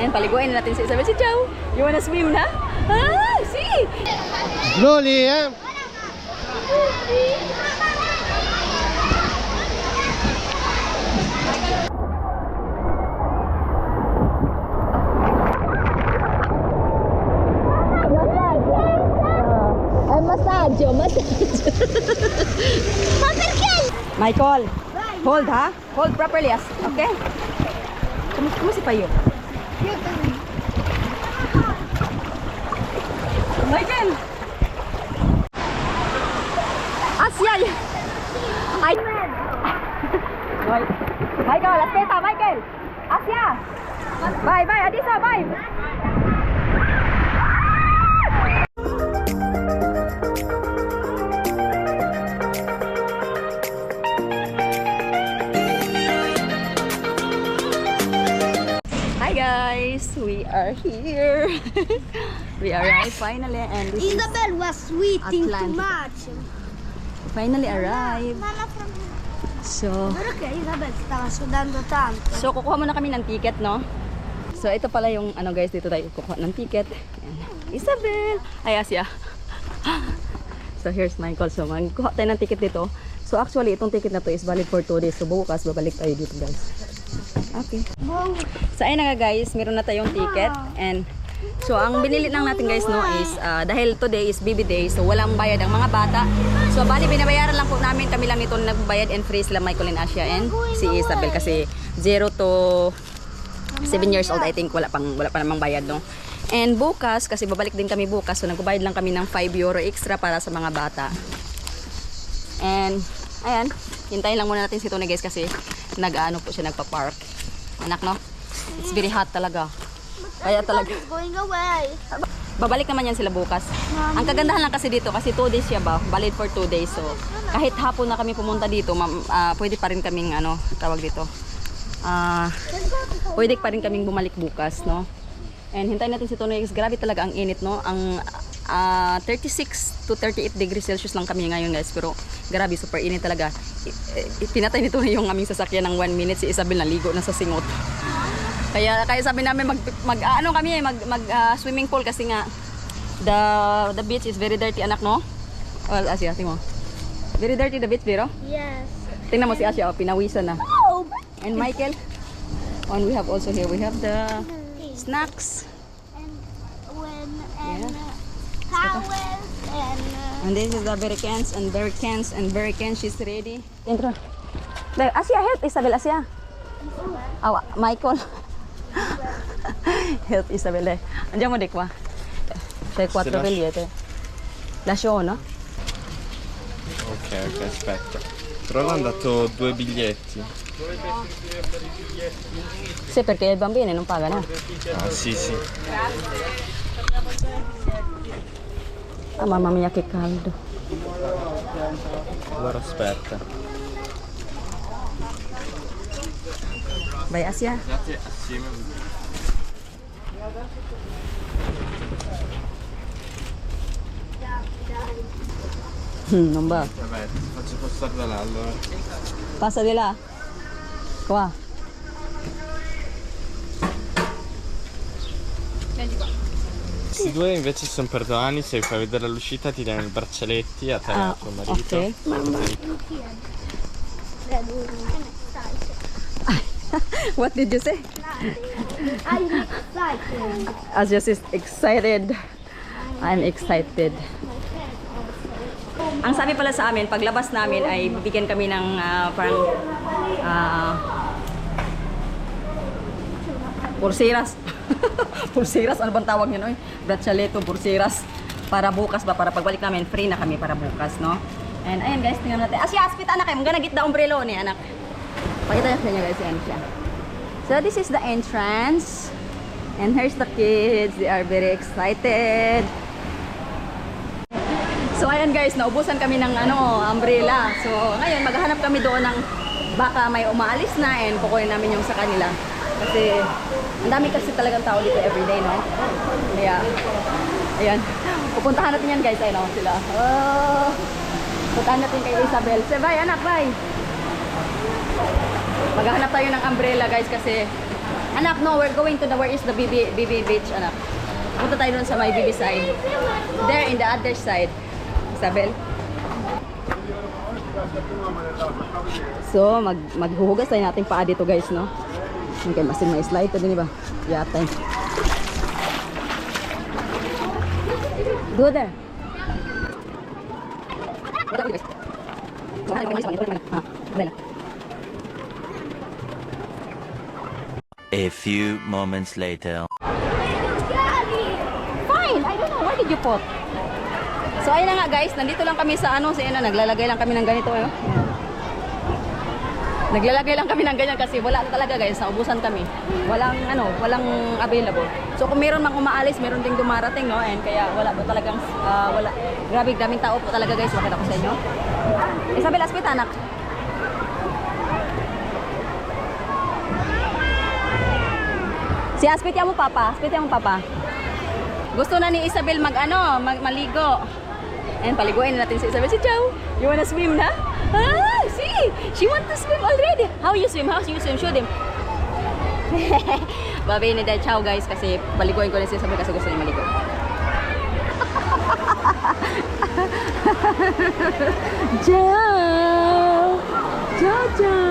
And paliguin na natin si Isabel. Si Chow, you wanna swim na? Ah, see! Slowly, eh? Ay, massage, oh, massage. Michael, hold ha? Hold properly, as, okay? Kumus kumusta pa yun? Michael! Asya! Ay! Ay! Michael, aspeta, Michael! Asya! Bye, bye, Adisa, bye! Guys, we are here. we arrived finally and this is Isabel was too Atlantic. much. finally arrived. Mama from So, Perché Isabel stava sudando tanto? so kukuha muna kami ng ticket, no? So, ito pala yung ano guys, dito tayo kukuha ng ticket. Ayan. Isabel! Ay, Asya. So, here's Michael. So, magkuha tayo ng ticket dito. So, actually, itong ticket na to is valid for 2 days. So, bukas, babalik tayo dito guys. Okay. So ayun na nga guys, meron na tayong ticket and so ang binili lang natin guys no is ah, dahil today is baby day so walang bayad ang mga bata. So bali binabayaran lang po namin kami lang nito nagbayad and free sila Michael and Asya and si Isabel kasi 0 to 7 years old I think wala pang wala pa namang bayad no. And bukas kasi babalik din kami bukas so nagbayad lang kami ng 5 euro extra para sa mga bata. And ayan, hintayin lang muna natin si Tony guys kasi nag-ano po siya nagpa-park. Anak no? It's very hot talaga. Kaya talaga. It's going away. Babalik naman yan sila bukas. Ang kagandahan lang kasi dito, kasi 2 days siya ba? Valid for 2 days. So, kahit hapon na kami pumunta dito, ma'am, ah, pwede pa rin kaming, ano, tawag dito. Ah, pwede pa rin kaming bumalik bukas, no? And hintayin natin si Tony. Grabe talaga ang init, no? Ang ah, 36 to 38 degrees Celsius lang kami ngayon, guys. Pero grabe, super init talaga. I- i- Pinatay ni Tony yung aming sasakyan ng 1 minute. Si Isabel naligo na sa singot. Kaya kaya sabi namin mag, mag ah, ano kami eh, mag, mag ah, swimming pool kasi nga the the beach is very dirty anak no? Well, Asya, tingnan mo. Very dirty the beach, Biro. Yes. Tingnan mo si Asya, oh, pinawisan na. Oh, And Michael. And we have also here, we have the snacks. And this is the Berikans and Berikans and Berikans. She's ready. Intro. There, Asya, help Isabel, Asya. Awa, Michael. help Isabel. eh. Andiamo di qua. C'è quattro lascio. biglietti. Lascio, no? Ok, ok, aspetta. Però hanno dato due biglietti. Sì, perché i bambini non pagano. Ah, sì, sì. Ah, mamma mia, che caldo. Allora aspetta. Vai, Asia. Andate assieme. Hmm, non va. Vabbè, ti faccio passare da là allora. Passa di là. Qua. Questi due invece sono per domani, se fai vedere l'uscita ti danno i braccialetti a te e Ah, a tuo marito. ok. What did you say? I'm excited. Asia is excited. I'm excited. Ang sabi pala sa amin, paglabas namin ay bibigyan kami ng ah, parang ah, pulseras. pulseras, ano bang tawag yun? Oy? Braccialeto, pulseras. Para bukas ba, para pagbalik namin, free na kami para bukas, no? And ayun guys, tingnan natin. Asya, aspit anak, I'm gonna get the umbrella ni anak. Pakita niyo sa inyo guys, yan siya. So this is the entrance. And here's the kids. They are very excited. So ayan guys, naubusan kami ng ano, umbrella. So ngayon maghahanap kami doon ng baka may umaalis na and kukunin namin yung sa kanila. Kasi ang dami kasi talagang tao dito everyday, no? Kaya, ayan. Pupuntahan natin yan guys, ayun ako sila. Oh, puntahan natin kay Isabel. Say bye anak, bye! Maghahanap tayo ng umbrella guys kasi Anak, no, we're going to the, where is the BB, BB beach, anak? Punta tayo doon sa may BB side. There, in the other side. Isabel? So, mag maghuhugas tayo nating paa dito guys, no? Okay, masin may slide to din ba? Yatay. Go there. A few moments later. Fine. I don't know. Where did you put? So, ayun na nga guys. Nandito lang kami sa ano. Si ano, naglalagay lang kami ng ganito. Ano? Naglalagay lang kami ng ganyan kasi wala talaga guys. Naubusan kami. Walang ano, walang available. So, kung meron mang umaalis, meron ding dumarating, no? And kaya wala po talagang, ah, wala. Grabe, daming tao po talaga guys. Bakit ako sa inyo? Isabel, aspit anak. Si Aspit mo papa, Aspit mo papa. Gusto na ni Isabel mag ano, mag maligo. And paliguin na natin si Isabel. Si Chow, you wanna swim na? Ah, she want to swim already. How you swim? How you swim? Show them. Babi ni Dad Chow guys kasi paliguin ko na si Isabel kasi gusto niya maligo. Ciao! Ciao, ciao!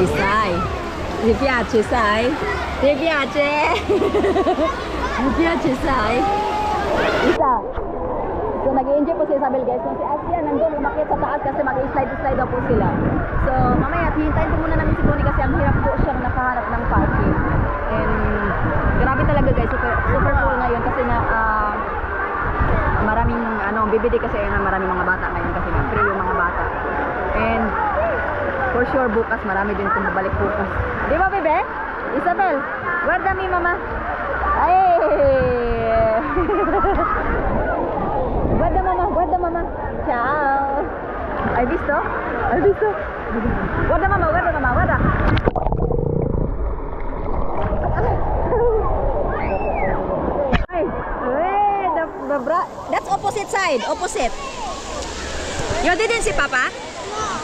E sai? Mi piace, sai? Ti piace? Mi piace, sai? Isa. So, nag-enjoy po si Isabel guys. Nung si Asia nandun umakit sa taas kasi mag-slide-slide daw po sila. So, mamaya, hintayin po muna namin si Tony kasi ang hirap po siyang nakaharap ng parking. And, grabe talaga guys. Super, super cool ngayon kasi nga, ah, maraming, ano, bibili kasi na maraming mga bata ngayon kasi nga free yung mga bata. And, For sure, bukas marami din kung babalik bukas. Di ba, bebe? Isabel, guarda mi, mama. Ay! guarda, mama. Guarda, mama. Ciao. Hai visto? Hai visto? Guarda, mama. Guarda, mama. Guarda. Eh, the, the bra That's opposite side. Opposite. You didn't see Papa?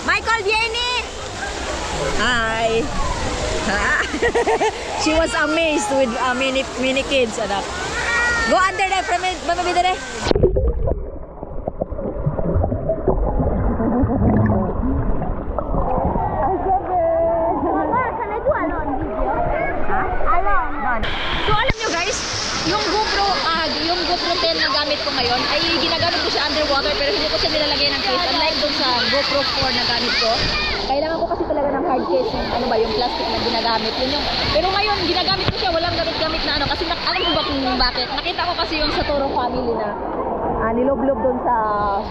Michael, vieni! Hi. She was amazed with uh, many many kids, anak. Go under there, from it. Mama, ngayon, ay ginagamit ko siya underwater pero hindi ko siya nilalagay ng case. Unlike dun sa GoPro 4 na gamit ko. Kailangan ko kasi talaga ng hard case, yung ano ba, yung plastic na ginagamit. Yun yung, pero ngayon, ginagamit ko siya, walang gamit-gamit na ano. Kasi nak- alam mo ba kung bakit? Nakita ko kasi yung sa Toro family na ah, niloblob doon sa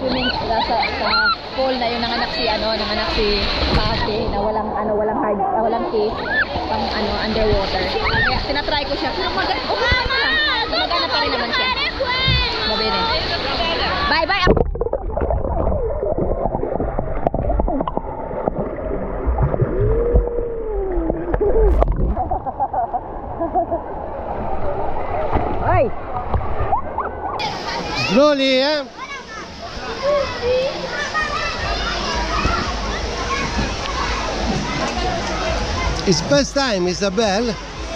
swimming sa, sa, sa pool na yung nanganak si ano nanganak si Pati na walang ano walang hard ah, walang case pang ano underwater kaya tinatry ko siya mag okay pa rin naman siya Gabi Slowly, eh? It's first time, Isabel.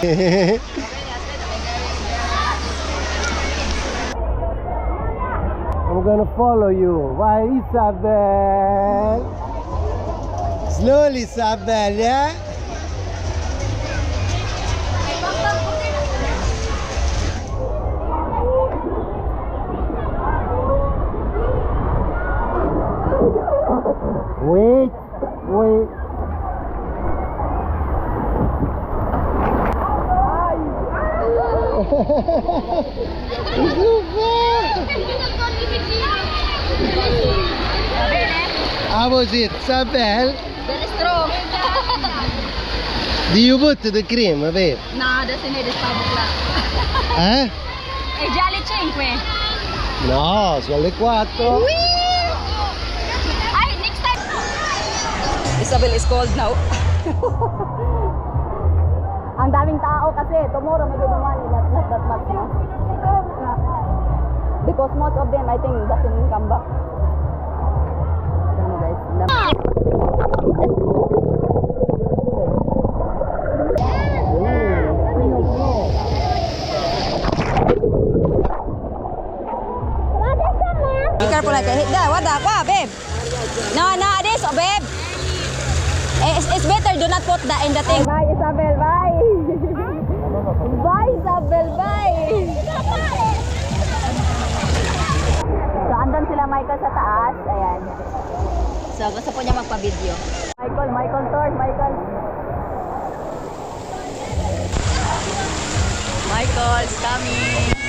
I'm gonna follow you. Why, Isabel? Slowly, Isabel, yeah? How was it, Isabel? Very strong. Do you put the cream, babe? No, doesn't need Starbucks lang. Eh? Eh, Jolly 5. No, sono le 4. Ay, next time. Isabel is cold now. Ang daming tao kasi tomorrow may bumali not, not that much no? Because most of them I think doesn't come back. Ano guys? lam- Be careful like hit that. What the? Wow, babe. No, no, this, oh, babe. Eh, It's, it's better do not put that in the thing. Bye, Isabel. Bye. Bye, Isabel. Bye. So, andun sila Michael sa taas. Ayan. So, gusto po niya magpa-video. Michael, Michael Thor, Michael. Michael's coming.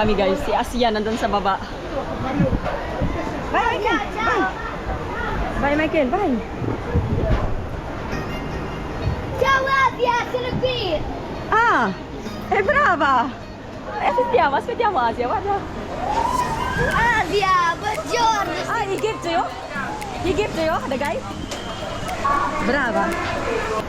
Kami guys. Si Asia nandun sa baba. Bye, Michael. Bye. Bye, Michael. Bye. Ciao Asia, sono qui. Ah, è brava. Eh, Aspettiamo, aspettiamo Asia, guarda. Asia, buongiorno. Ah, he gave to you? He gave to you, the guy? Brava.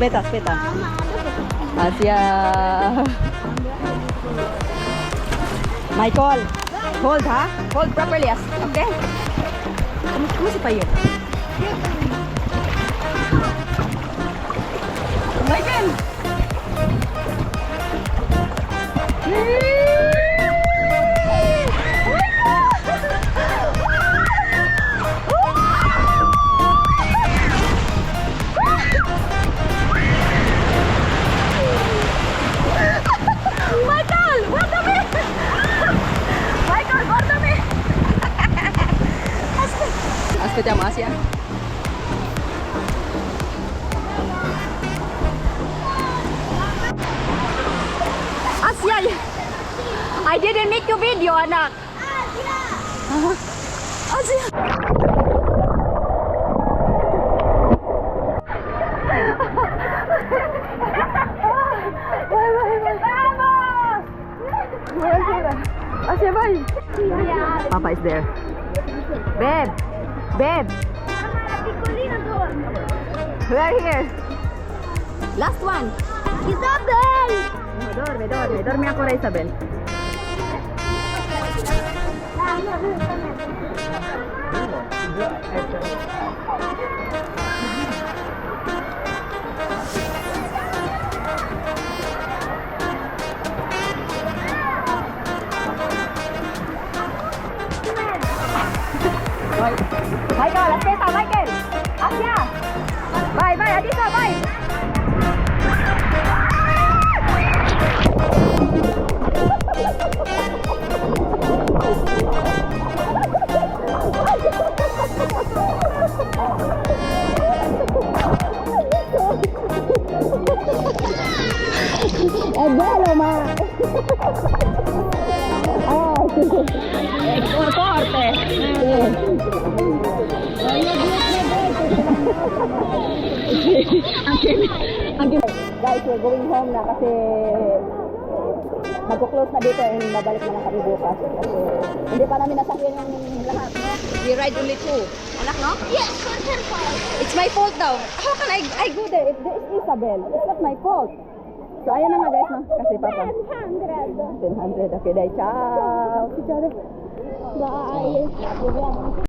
Aspetta, aspetta. Asia. Michael, hold ha? Hold properly, as okay? Kamu, kamu Payo? Asia! I didn't make you video, anak. Asia! Asia, bye! Papa is there. Babe! Babe! Mamma, la piccolina dorme. We are here. Last one. Isabel! No, dorme, dorme. Dorme ancora Isabel. Michael, aspetta, Michael! Asia! Vai, vai, Adisa, vai! Anche, anche, guys, we're going home na kasi magpo-close na dito and babalik na lang kami bukas. Kasi hindi pa namin nasakyan yung lahat, no? We ride only two. Anak, no? Yes, for her fault. It's my fault daw. How can I I go there? It's, it's Isabel. It's not my fault. So, ayan na nga guys, no? Kasi papa. 100. 1000. Okay, dahil ciao. Ciao. Bye.